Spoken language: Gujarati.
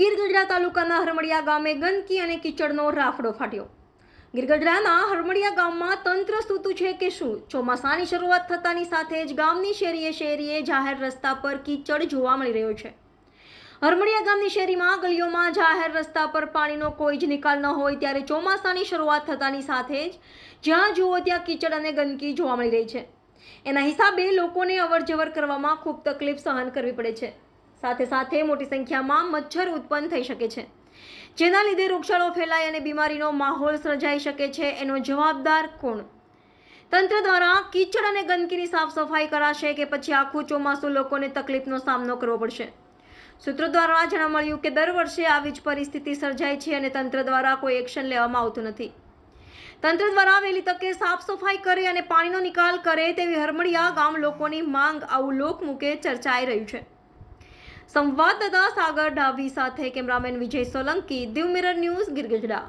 ગીર ગઢડા તાલુકાના હરમડિયા ગામે ગંદકી અને કીચડનો રાફડો ફાટ્યો. ગીરગઢડાના હરમડિયા ગામમાં તંત્ર સૂતું છે કે શું? ચોમાસાની શરૂઆત થતાની સાથે જ ગામની શેરીએ શેરીએ જાહેર રસ્તા પર કીચડ જોવા મળી રહ્યો છે. હરમડિયા ગામની શેરીમાં ગલીઓમાં જાહેર રસ્તા પર પાણીનો કોઈ જ નિકાલ ન હોય ત્યારે ચોમાસાની શરૂઆત થતાની સાથે જ જ્યાં જુઓ ત્યાં કીચડ અને ગંદકી જોવા મળી રહી છે. એના હિસાબે લોકોને અવરજવર કરવામાં ખૂબ તકલીફ સહન કરવી પડે છે. સાથે સાથે મોટી સંખ્યામાં મચ્છર ઉત્પન્ન થઈ શકે છે. જેના લીધે રોગચાળો ફેલાય અને બીમારીનો માહોલ સર્જાઈ શકે છે એનો જવાબદાર કોણ? તંત્ર દ્વારા કીચડ અને ગંદકીની સાફ સફાઈ કરાશે કે પછી આખું ચોમાસું લોકોને તકલીફનો સામનો કરવો પડશે? સૂત્રો દ્વારા જાણવા મળ્યું કે દર વર્ષે આવી જ પરિસ્થિતિ સર્જાય છે અને તંત્ર દ્વારા કોઈ એક્શન લેવામાં આવતું નથી. તંત્ર દ્વારા વહેલી તકે સાફ સફાઈ કરે અને પાણીનો નિકાલ કરે તેવી હરમડિયા ગામ લોકોની માંગ આવું લોકમુખે ચર્ચાઈ રહ્યું છે. સંવાદદાતા સાગર ડાભી સાથે cameraman Vijay Solanki Diu mirror news Gir Gadhada